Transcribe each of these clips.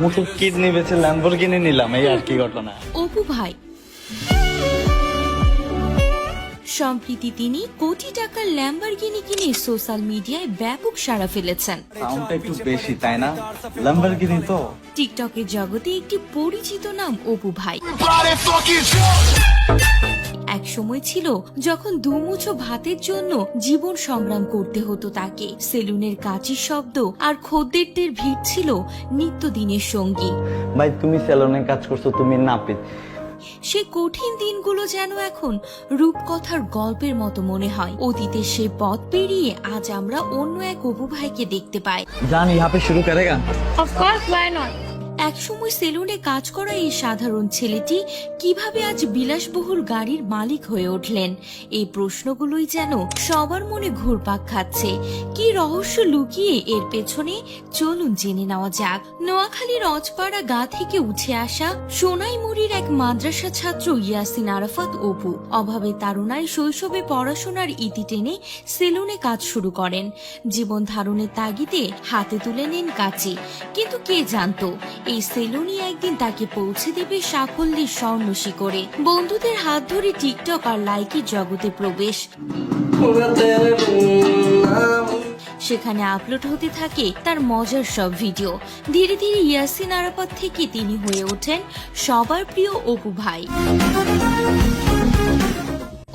মুখে কিডনি বেছে ল্যাম্বরগিনি নিলাম এই আর কি ঘটনা। অপু ভাই সম্প্রতি তিনি কোটি টাকার ল্যাম্বরগিনি কিনে সোশ্যাল মিডিয়ায় ব্যাপক সাড়া ফেলেছেন। সাউন্ডটা একটু বেশি তাই না? ল্যাম্বরগিনি তো। টিকটকের জগতে একটি পরিচিত নাম অপু ভাই। সময় ছিল যখন দুমুঠো ভাতের জন্য জীবন সংগ্রাম করতে হতো তাকে। সেলুনের কাচির শব্দ আর খদ্দেরদের ভিড় ছিল নিত্যদিনের সঙ্গী। ভাই তুমি সেলুনে কাজ করছ তুমি নাপিত। সে কঠিন দিনগুলো যেন এখন রূপকথার গল্পের মতো মনে হয়। অতীতে সে পথ পেরিয়ে আজ আমরা অন্য এক অপু ভাইকে দেখতে পাই। জান পে শুরু করেগা? Of course, why not? একসময় সেলুনে কাজ করা এই সাধারণ ছেলেটি কীভাবে আজ বিলাসবহুল গাড়ির মালিক হয়ে উঠলেন? এই প্রশ্নগুলোই যেন সবার মনে ঘুরপাক খাচ্ছে। কি রহস্য লুকিয়ে এর পেছনে? চলুন জেনে নেওয়া যাক। নোয়াখালীর অজপাড়া গা থেকে উঠে আসা সোনাইমুড়ির এক মাদ্রাসা ছাত্র ইয়াসিন আরাফাত অপু অভাবে তারুণায় শৈশবে পড়াশোনার ইতি টেনে সেলুনে কাজ শুরু করেন। জীবন ধারণের তাগিদে হাতে তুলে নেন কাচি কিন্তু কে জানতো এই সেলুনি একদিন তাকে পৌঁছে দেবে সাফল্যের স্বর্ণ শিকড়ে বন্ধুদের হাত ধরে টিকটক আর লাইকের জগতে প্রবেশ। সেখানে আপলোড হতে থাকে তার মজার সব ভিডিও। ধীরে ধীরে ইয়াসিন আরাফাত থেকে তিনি হয়ে ওঠেন সবার প্রিয় অপু ভাই।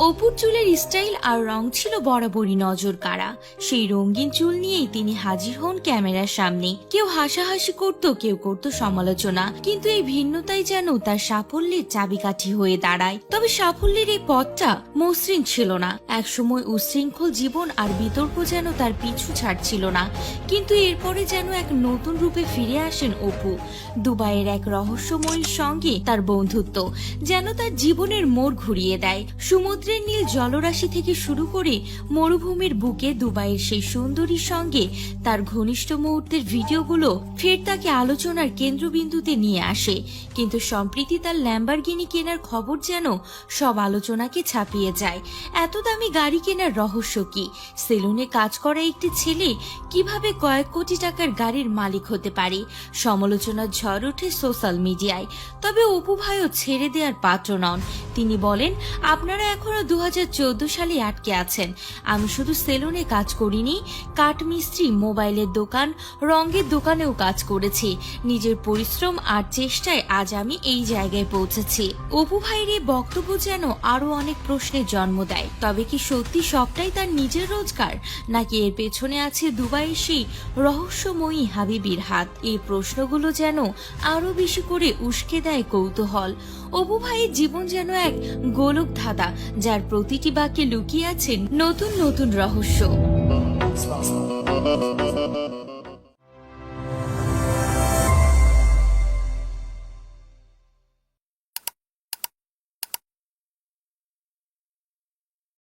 অপুর চুলের স্টাইল আর রং ছিল বরাবরই নজর কাড়া সেই রঙিন চুল নিয়েই তিনি হাজির হন ক্যামেরার সামনে। কেউ হাসাহাসি করত, কেউ করত সমালোচনা, কিন্তু এই ভিন্নতাই যেন তার সাফল্যের চাবিকাঠি হয়ে দাঁড়ায়। তবে সাফল্যের এই পথটা মসৃণ ছিল না। একসময় উশৃঙ্খল জীবন আর বিতর্ক যেন তার পিছু ছাড়ছিল না। কিন্তু এরপরে যেন এক নতুন রূপে ফিরে আসেন অপু। দুবাইয়ের এক রহস্যময়ীর সঙ্গে তার বন্ধুত্ব যেন তার জীবনের মোড় ঘুরিয়ে দেয়। সমুদ্রের নীল জলরাশি থেকে শুরু করে মরুভূমির বুকে দুবাইয়ের সেই সুন্দরীর সঙ্গে তার ঘনিষ্ঠ মুহূর্তের ভিডিওগুলো ফের তাকে আলোচনার কেন্দ্রবিন্দুতে নিয়ে আসে। কিন্তু সম্প্রীতি তার ল্যাম্বারগিনি কেনার খবর যেন সব আলোচনাকে ছাপিয়ে যায়। এত দামি গাড়ি কেনার রহস্য কি? সেলুনে কাজ করা একটি ছেলে কীভাবে কয়েক কোটি টাকার গাড়ির মালিক হতে পারে? সমালোচনার ঝড় ওঠে সোশ্যাল মিডিয়ায়। তবে অপু ভাইও ছেড়ে দেওয়ার পাত্র নন। তিনি বলেন, আপনারা এখনও দু সালে আটকে আছেন। আমি শুধু সেলুনে কাজ করিনি কাঠ মিস্ত্রি মোবাইলের দোকান, রঙের দোকানেও কাজ করেছি। নিজের পরিশ্রম আর চেষ্টায় আজ আমি এই জায়গায় পৌঁছেছি। অপু ভাইয়ের এই বক্তব্য যেন আরও অনেক প্রশ্নের জন্ম দেয়। তবে কি সত্যি সবটাই তার নিজের রোজগার, নাকি এর পেছনে আছে দুবাইয়ের সেই রহস্যময়ী হাবিবির হাত? এই প্রশ্নগুলো যেন আরও বেশি করে উস্কে দেয় কৌতূহল। অপু ভাইয়ের জীবন যেন এক গোলক ধাঁধা যার প্রতিটি বাক্যে লুকিয়ে আছেন নতুন নতুন রহস্য।